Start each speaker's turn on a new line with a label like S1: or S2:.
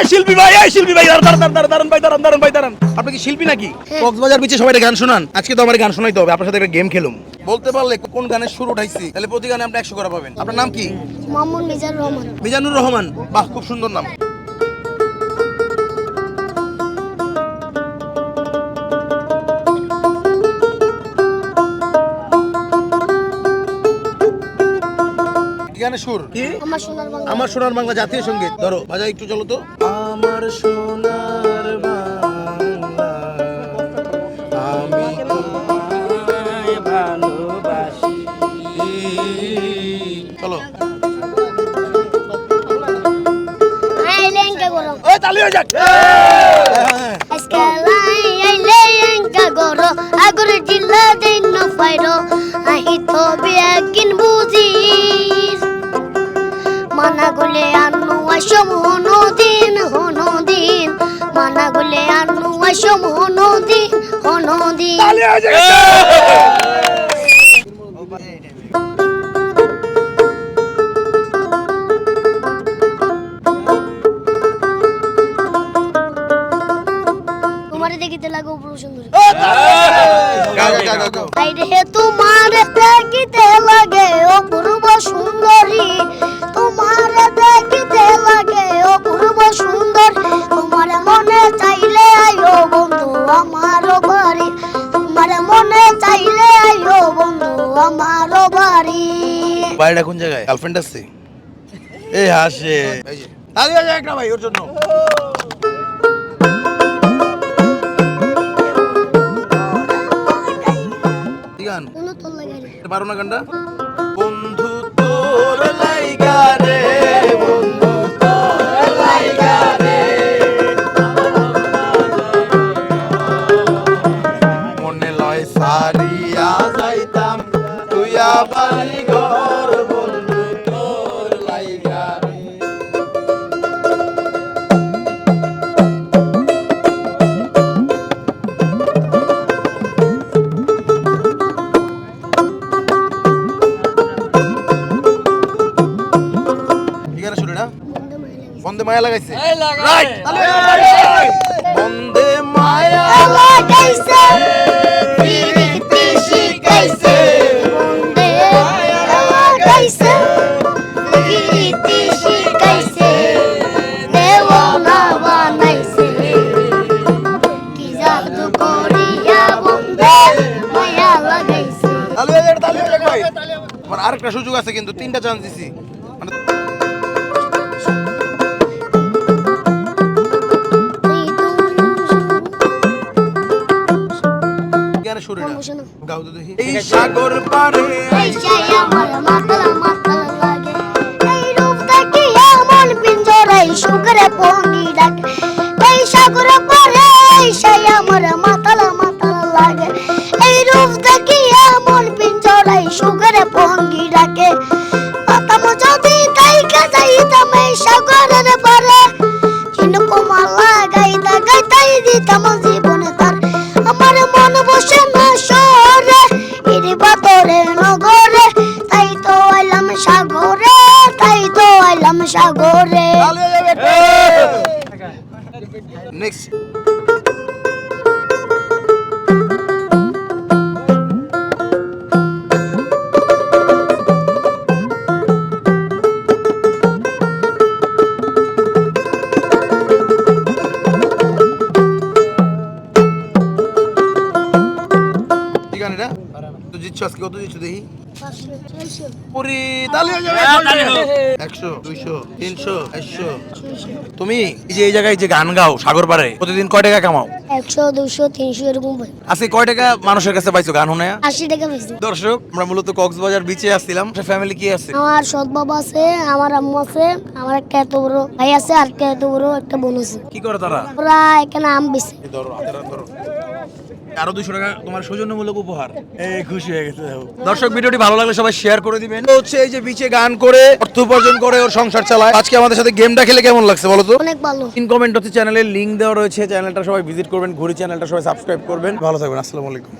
S1: এই শিল্পী ভাই এই শিল্পী ভাই দাঁড়ান দাঁড়ান দাঁড়ান দাঁড়ান ভাই দাঁড়ান দাঁড়ান ভাই দাঁড়ান। আপনি কি শিল্পী নাকি? কক্সবাজার বিচে সবাই গান শোনান? আজকে তো আমার গান শোনাইতে হবে আপনার সাথে একটা গেম খেলুম। বলতে পারলে কোন গানের সুর উঠাইছি তাহলে প্রতি গানে আপনি একশো করে পাবেন। আপনার নাম কি?
S2: মোহাম্মদ মিজানুর রহমান।
S1: মিজানুর রহমান। বাহ খুব সুন্দর নাম। গানের সুর। কি?
S2: আমার সোনার বাংলা।
S1: আমার সোনার বাংলা জাতীয় সংগীত। ধরো বাজাই একটু চলো তো। আমার সোনার বাংলা আমি তোমায় ভালোবাসি। চলো।
S2: আই লেঙ্কা গরো
S1: ওই তালি হয়ে যাক।
S2: আজকে লাই আই লেঙ্কা গরো আগরে জিল্লা দিন ফাইরো আহি তো বিয়াকিন বুজিস মানা গলে আনু আসম হনো দিন হনো মানা গলে আনু আসম হনো দিন হনো দিন
S1: তালি হয়ে যাক
S2: তোমারে দেখিতে লাগো পুরো সুন্দর। আইরে তোমারে দেখিতে লাগে অপূর্ব সুন্দরী তোমারে দেখিতে লাগে অপূর্ব সুন্দর। তোমার মনে চাইলে আইও বন্ধু আমার বাড়ি। তোমার মনে চাইলে আইও বন্ধু আমার বাড়ি।
S1: বাড়িটা কোন জায়গায়? গার্লফ্রেন্ড আছে? এই হাসে। যাক না ভাই ওর জন্য। পারো না গানটা যাইতাম তুই বাড়ি ঘর বন্ধু তোর লাইগা বন্দে মায়া লাগাইছে। রাইট বন্দে মায়া
S2: লাগাইছে।
S1: ভাই আমার আরেকটা সুযোগ আছে কিন্তু তিনটা চান্স দিছি। মানে সুরে গাও তো দেখি। এই সাগর পারে
S2: আমার মাতাল
S1: এটা তো জিতছো আজকে কত জিতছো দেখি? হয়ে তুমি যে এই জায়গায় যে গান গাও সাগর প্রতিদিন কয় টাকা কামাও?
S2: একশো দুশো তিনশো এরকম পাই।
S1: আজকে কয় টাকা মানুষের কাছে পাইছো গান শুনে?
S2: আশি টাকা বেশি
S1: দর্শক আমরা মূলত কক্সবাজার বিচে আসছিলাম। ফ্যামিলি কি আছে?
S2: আমার সৎ বাবা আছে আমার আম্মু আছে আমার একটা এত বড় ভাই আছে আর একটা এত বড় একটা বোন আছে।
S1: কি করে তারা?
S2: ওরা এখানে আম
S1: ধরো ধরো। আরও দুশো টাকা তোমার সৌজন্যমূলক উপহার। এই খুশি হয়ে গেছে দর্শক ভিডিওটি ভালো লাগলে সবাই শেয়ার করে দিবেন। হচ্ছে এই যে বিচে গান করে অর্থ উপার্জন করে ওর সংসার চালায়। আজকে আমাদের সাথে গেমটা খেলে কেমন লাগছে বলো তো?
S2: অনেক ভালো।
S1: ইন কমেন্ট হচ্ছে চ্যানেলের লিংক দেওয়া রয়েছে। চ্যানেলটা সবাই ভিজিট করবেন। ঘুরি চ্যানেলটা সবাই সাবস্ক্রাইব করবেন। ভালো থাকবেন আসসালামু আলাইকুম।